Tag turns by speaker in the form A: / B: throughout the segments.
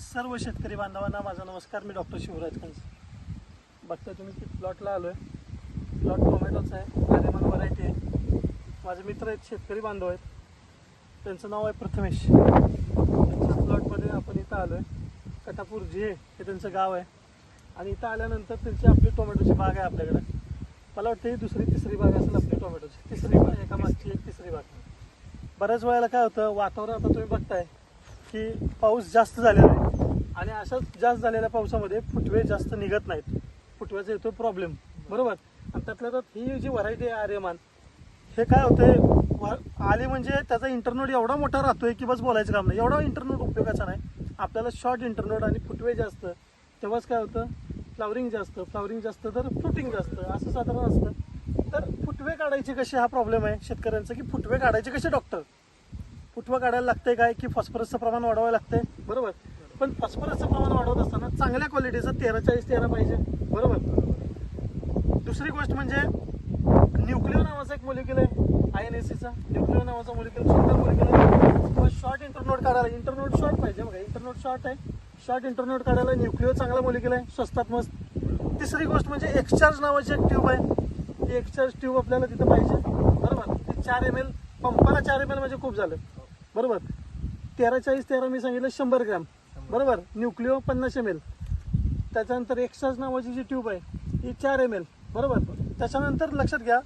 A: सर्व शेतकरी बांधवांना माझा नमस्कार. मी डॉक्टर शिवराज कंस. बघता तुम्ही की प्लॉटला आलो आहे प्लॉट टोमॅटोचा आहे आर्यमान व्हरायटी आहे. माझे मित्र आहेत शेतकरी बांधव आहेत. त्यांचं नाव आहे प्रथमेश. त्यांच्या प्लॉटमध्ये आपण इथं आलो आहे कटापूर जे हे त्यांचं गाव आहे. आणि इथं आल्यानंतर त्यांची आपली टोमॅटोची बाग आहे आपल्याकडे. मला वाटतं ही दुसरी तिसरी बाग असेल आपली टोमॅटोची तिसरी बाग एका मागची एक तिसरी बाग. बऱ्याच वेळेला काय होतं वातावरण आता तुम्ही बघताय की पाऊस जास्त झालेला आहे. आणि अशाच जास्त झालेल्या पावसामध्ये फुटवे जास्त निघत नाहीत. फुटव्याचा येतो प्रॉब्लेम बरोबर? आणि त्यातल्या त्यात ही जी व्हरायटी आहे आर्यमान हे काय होतंय? व- म्हणजे त्याचा इंटरनोट एवढा मोठा राहतोय की बस बोलायचं काम नाही. एवढा इंटरनोट उपयोगाचा नाही. आपल्याला शॉर्ट इंटरनोट आणि फुटवे जास्त. तेव्हाच काय होतं? फ्लावरिंग जास्त. फ्लावरिंग जास्त तर फ्रुटिंग जास्त. असं साधारण असतं. तर फुटवे काढायचे कसे? हा प्रॉब्लेम आहे शेतकऱ्यांचा की फुटवे काढायचे कसे डॉक्टर फुटवा काढायला लागतंय काय? की फॉस्फरसचं प्रमाण वाढवायला लागतंय? बरोबर? पण फॉस्फरसचं प्रमाण वाढवत असताना चांगल्या क्वालिटीचं तेरा चाळीस तेरा पाहिजे. बरोबर? दुसरी गोष्ट म्हणजे न्यूक्लिओ नावाचा एक मोलिक्युल आहे आय एन एस सीचा न्यूक्लिओ नावाचा मोलिक्युल सुंदर मोलिक्युल आहे. किंवा शॉर्ट इंटरनोट काढायला इंटरनोट शॉर्ट पाहिजे बघा. इंटरनोट शॉर्ट आहे. शॉर्ट इंटरनोट काढायला न्यूक्लिओ चांगला मोलिक्युल आहे. स्वस्तात मस्त. तिसरी गोष्ट म्हणजे एक्सचार्ज नावाची एक ट्यूब आहे. ती एक्सचार्ज ट्यूब आपल्याला तिथं पाहिजे. बरोबर? ती चार एम एल पंपाला चार एम एल म्हणजे खूप झालं. बरोबर? तेरा चाळीस तेरा मी सांगितलं शंभर ग्रॅम. बरोबर? न्यूक्लिओ पन्नास एम एल त्याच्यानंतर एक्साज नावाची जी ट्यूब आहे ही चार एम एल बरोबर? त्याच्यानंतर लक्षात घ्या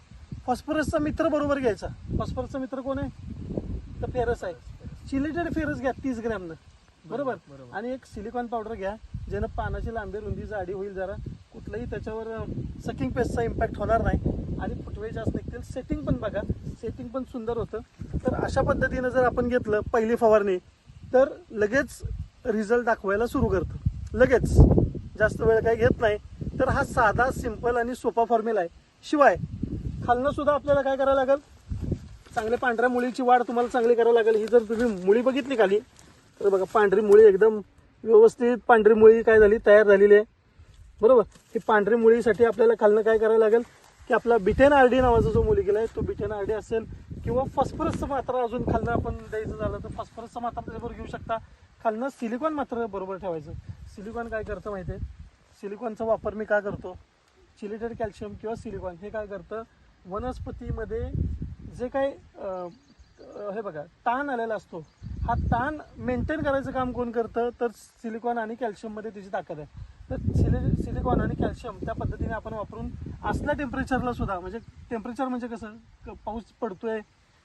A: फॉस्फरसचा मित्र बरोबर घ्यायचा. फॉस्फरसचा मित्र कोण आहे? तर फेरस आहे. चिलेटेड फेरस घ्या तीस ग्रॅमनं. बरोबर? आणि एक सिलिकॉन पावडर घ्या ज्यानं पानाची लांबी रुंदी जाडी होईल जरा. कुठलंही त्याच्यावर सकिंग पेस्टचा इम्पॅक्ट होणार नाही. आणि फुटवे जास्त निघतील. सेटिंग पण बघा. सेटिंग पण सुंदर होतं. तर अशा पद्धतीनं जर आपण घेतलं पहिली फवारणी तर लगेच रिझल्ट दाखवायला सुरू करतं. लगेच. जास्त वेळ काही घेत नाही. तर हा साधा सिंपल आणि सोपा फॉर्म्युला आहे. शिवाय खालनं सुद्धा आपल्याला काय करायला लागेल? चांगल्या पांढऱ्या मुळीची वाढ तुम्हाला चांगली करावी लागेल. ही जर तुम्ही मुळी बघितली खाली तर बघा पांढरी मुळी एकदम व्यवस्थित पांढरी मुळी काय झाली? तयार झालेली आहे. बरोबर? ही पांढरी मुळीसाठी आपल्याला खालनं काय करायला लागेल? की आपला बिटेन आर डी नावाचा जो मोलिक्युल आहे तो बिटेन आर डी असेल किंवा फॉस्फरसचं मात्रा अजून खालनं आपण द्यायचं झालं तर फॉस्फरसचं मात्रा त्याच्याबरोबर घेऊ शकता. खालनं सिलिकॉन मात्र बरोबर ठेवायचं. सिलिकॉन काय करतं माहिती आहे सिलिकॉनचा वापर मी का करतो? चिलिटेड कॅल्शियम किंवा सिलिकॉन हे काय करतं? वनस्पतीमध्ये जे काही हे बघा ताण आलेला असतो. हा ताण मेंटेन करायचं काम कोण करतं? तर सिलिकॉन आणि कॅल्शियममध्ये त्याची ताकद आहे. तर सिलि सिलिकॉन आणि कॅल्शियम त्या पद्धतीने आपण वापरून असल्या टेम्परेचरला सुद्धा म्हणजे टेम्परेचर म्हणजे कसं? पाऊस पडतोय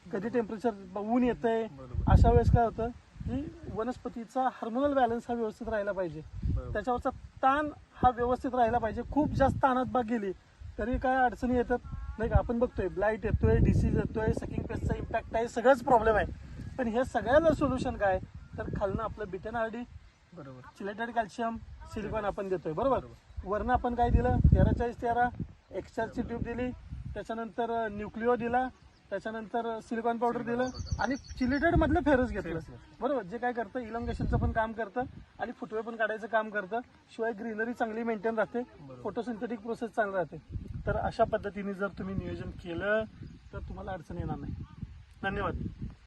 A: कधी टेम्परेचर ऊन येतंय अशा वेळेस काय होतं? की वनस्पतीचा हार्मोनल बॅलन्स हा व्यवस्थित राहिला पाहिजे. त्याच्यावरचा ताण हा व्यवस्थित राहिला पाहिजे. खूप जास्त ताणात बाग गेली तरी काय अडचणी येतात? नाही का? आपण बघतोय ब्लाईट येतोय डिसीज येतोय सकिंग पेस्टचा इम्पॅक्ट आहे सगळंच प्रॉब्लेम आहे. पण हे सगळ्याला सोल्युशन काय? तर खालनं आपलं बिटन आरडी
B: बरोबर.
A: चिलेटेड कॅल्शियम सिलिकॉन आपण देतोय. बरोबर? वरनं आपण काय दिलं? तेरा चाळीस तेरा एक्सचार्जची ट्यूब दिली. त्याच्यानंतर न्यूक्लिओ दिला. त्याच्यानंतर सिलिकॉन पावडर दिलं आणि चिलेटेड मधलं फेरस घेतलं. बरोबर? जे काय करतं इलॉंगेशनचं पण काम करतं आणि फुटवे पण काढायचं काम करतं. शिवाय ग्रीनरी चांगली मेंटेन राहते. फोटोसिंथेटिक प्रोसेस चांगली राहते. तर अशा पद्धतीने जर तुम्ही नियोजन केलं तर तुम्हाला अडचण येणार नाही. धन्यवाद.